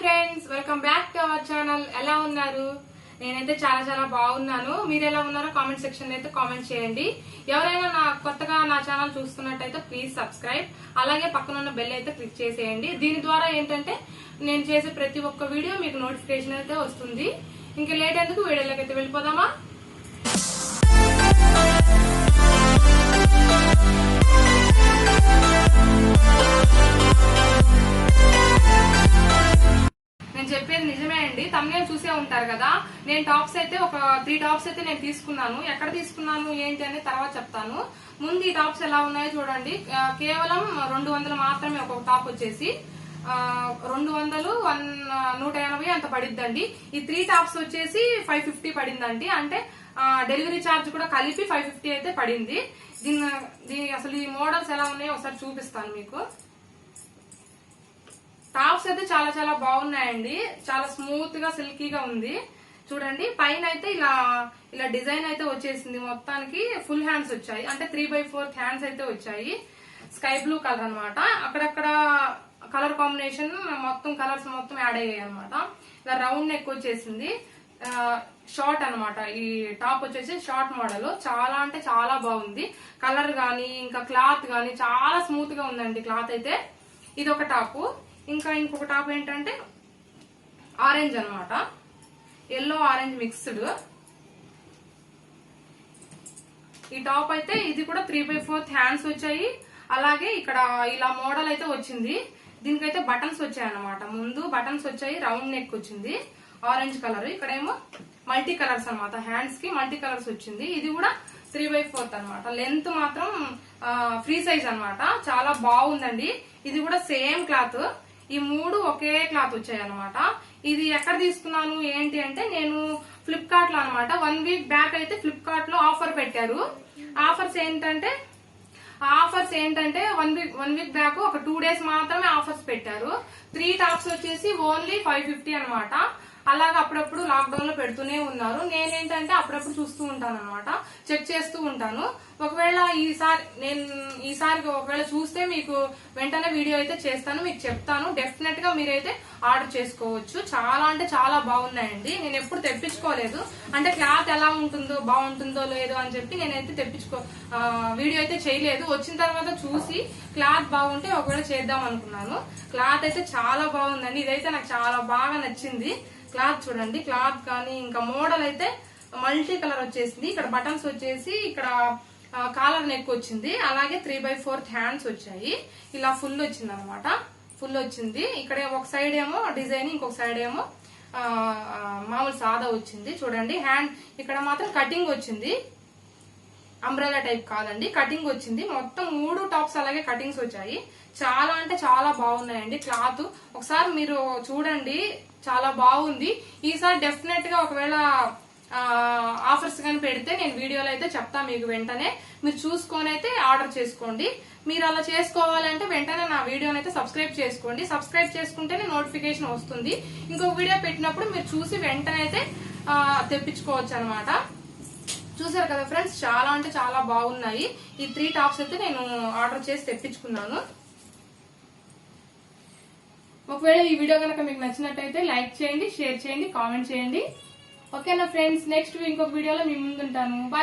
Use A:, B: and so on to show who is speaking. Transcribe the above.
A: Friends welcome back to our channel ఎలా ఉన్నారు? నేనైతే చాలా చాలా బాగున్నాను. మీరు ఎలా ఉన్నారో కామెంట్ సెక్షన్ అయితే కామెంట్ చేయండి. ఎవరైనా నా కొత్తగా నా ఛానల్ చూస్తున్నట్టయితే ప్లీజ్ సబ్స్క్రైబ్ అలాగే పక్కన ఉన్న బెల్ అయితే క్లిక్ చేసేయండి. దీని ద్వారా ఏంటంటే నేను చేసే ప్రతి ఒక్క వీడియో మీకు నోటిఫికేషన్ అయితే వస్తుంది. ఇంకా లేట్ ఎందుకు? వీడియోలోకి అయితే వెళ్ళిపోదామా? ఉంటారు కదా. నేను టాప్స్ అయితే ఒక త్రీ టాప్స్ అయితే నేను తీసుకున్నాను. ఎక్కడ తీసుకున్నాను ఏంటి అనేది తర్వాత చెప్తాను. ముందు ఈ టాప్స్ ఎలా ఉన్నాయో చూడండి. కేవలం రెండు వందలు మాత్రమే ఒక్కొక్క టాప్ వచ్చేసి. రెండు వందలు వన్ నూట ఎనభై అంత పడిద్దండి. ఈ త్రీ టాప్స్ వచ్చేసి ఫైవ్ ఫిఫ్టీ పడిందండి. అంటే డెలివరీ ఛార్జ్ కూడా కలిపి ఫైవ్ ఫిఫ్టీ అయితే పడింది. దీని దీని అసలు ఈ మోడల్స్ ఎలా ఉన్నాయో ఒకసారి చూపిస్తాను మీకు. అయితే చాలా చాలా బాగున్నాయండి. చాలా స్మూత్గా సిల్కీగా ఉంది. చూడండి పైన అయితే ఇలా ఇలా డిజైన్ అయితే వచ్చేసింది. మొత్తానికి ఫుల్ హ్యాండ్స్ వచ్చాయి. అంటే త్రీ బై ఫోర్త్ హ్యాండ్స్ అయితే వచ్చాయి. స్కై బ్లూ కలర్ అనమాట అక్కడక్కడ కలర్ కాంబినేషన్ మొత్తం కలర్స్ మొత్తం యాడ్ అయ్యాయి అనమాట ఇలా రౌండ్ నెక్ వచ్చేసింది. షార్ట్ అన్నమాట. ఈ టాప్ వచ్చేసి షార్ట్ మోడల్. చాలా అంటే చాలా బాగుంది. కలర్ గానీ ఇంకా క్లాత్ గానీ చాలా స్మూత్గా ఉందండి క్లాత్ అయితే. ఇది ఒక టాపు. ఇంకా ఇంకొక టాప్ ఏంటంటే ఆరెంజ్ అన్నమాట. Yellow orange mixed. ఈ టాప్ అయితే ఇది కూడా త్రీ బై ఫోర్త్ హ్యాండ్స్ వచ్చాయి. అలాగే ఇక్కడ ఇలా మోడల్ అయితే వచ్చింది. దీనికైతే బటన్స్ వచ్చాయి అన్నమాట ముందు బటన్స్ వచ్చాయి రౌండ్ నెక్ వచ్చింది. Orange colour. ఇక్కడేమో మల్టీ కలర్స్ అన్నమాట. హ్యాండ్స్కి మల్టీ కలర్స్ వచ్చింది. ఇది కూడా త్రీ బై ఫోర్త్ అనమాట లెంత్ మాత్రం ఫ్రీ సైజ్ అనమాట చాలా బాగుందండి. ఇది కూడా సేమ్ క్లాత్. ఈ మూడు ఒకే క్లాత్ వచ్చాయి అనమాట ఇది ఎక్కడ తీసుకున్నాను? ఏంటి అంటే నేను ఫ్లిప్కార్ట్లో అనమాట వన్ వీక్ బ్యాక్ అయితే ఫ్లిప్కార్ట్లో ఆఫర్ పెట్టారు. ఆఫర్స్ ఏంటంటే ఆఫర్స్ ఏంటంటే one week one week back ఒక టూ డేస్ మాత్రమే ఆఫర్స్ పెట్టారు. త్రీ టాప్స్ వచ్చేసి ఓన్లీ ఫైవ్ ఫిఫ్టీ అనమాట అలాగ అప్పుడప్పుడు లాక్డౌన్లో పెడుతూనే ఉన్నారు. నేనేంటంటే అప్పుడప్పుడు చూస్తూ ఉంటాను అనమాట చెక్ చేస్తూ ఉంటాను. ఒకవేళ ఈసారి నేను ఈసారి ఒకవేళ చూస్తే మీకు వెంటనే వీడియో అయితే చేస్తాను మీకు చెప్తాను. డెఫినెట్గా మీరైతే ఆర్డర్ చేసుకోవచ్చు. చాలా అంటే చాలా బాగున్నాయండి. నేను ఎప్పుడు తెప్పించుకోలేదు. అంటే క్లాత్ ఎలా ఉంటుందో బాగుంటుందో లేదో అని చెప్పి నేనైతే తెప్పించుకో వీడియో అయితే చేయలేదు. వచ్చిన తర్వాత చూసి క్లాత్ బాగుంటే ఒకవేళ చేద్దాం అనుకున్నాను. క్లాత్ అయితే చాలా బాగుందండి. ఇదైతే నాకు చాలా బాగా నచ్చింది. క్లాత్ చూడండి. క్లాత్ కానీ ఇంకా మోడల్ అయితే మల్టీ కలర్ వచ్చేసింది. ఇక్కడ బటన్స్ వచ్చేసి ఇక్కడ కాలర్ నెక్ వచ్చింది. అలాగే త్రీ బై ఫోర్త్ హ్యాండ్స్ వచ్చాయి. ఇలా ఫుల్ వచ్చింది అనమాట ఫుల్ వచ్చింది. ఇక్కడ ఒక సైడ్ ఏమో డిజైన్ ఇంకొక సైడ్ ఏమో మామూలు సాదా వచ్చింది. చూడండి హ్యాండ్ ఇక్కడ మాత్రం కటింగ్ వచ్చింది. అంబ్రెలా టైప్ కాదండి. కటింగ్ వచ్చింది. మొత్తం మూడు టాప్స్ అలాగే కటింగ్స్ వచ్చాయి. చాలా అంటే చాలా బాగున్నాయండి. క్లాత్ ఒకసారి మీరు చూడండి. చాలా బాగుంది. ఈసారి డెఫినెట్గా ఒకవేళ ఆఫర్స్ కానీ పెడితే నేను వీడియోలో అయితే చెప్తా మీకు వెంటనే. మీరు చూసుకొని అయితే ఆర్డర్ చేసుకోండి. మీరు అలా చేసుకోవాలంటే వెంటనే నా వీడియోని అయితే సబ్స్క్రైబ్ చేసుకోండి. సబ్స్క్రైబ్ చేసుకుంటేనే నోటిఫికేషన్ వస్తుంది. ఇంకొక వీడియో పెట్టినప్పుడు మీరు చూసి వెంటనే అయితే తెప్పించుకోవచ్చు అనమాట చూసారు కదా ఫ్రెండ్స్ చాలా అంటే చాలా బాగున్నాయి. ఈ త్రీ టాప్స్ అయితే నేను ఆర్డర్ చేసి తెప్పించుకున్నాను. ఒకవేళ ఈ వీడియో కనుక మీకు నచ్చినట్టయితే లైక్ చేయండి షేర్ చేయండి కామెంట్ చేయండి. ఓకేనా ఫ్రెండ్స్ నెక్స్ట్ ఇంకొక వీడియోలో మీ ముందుంటాను. బాయ్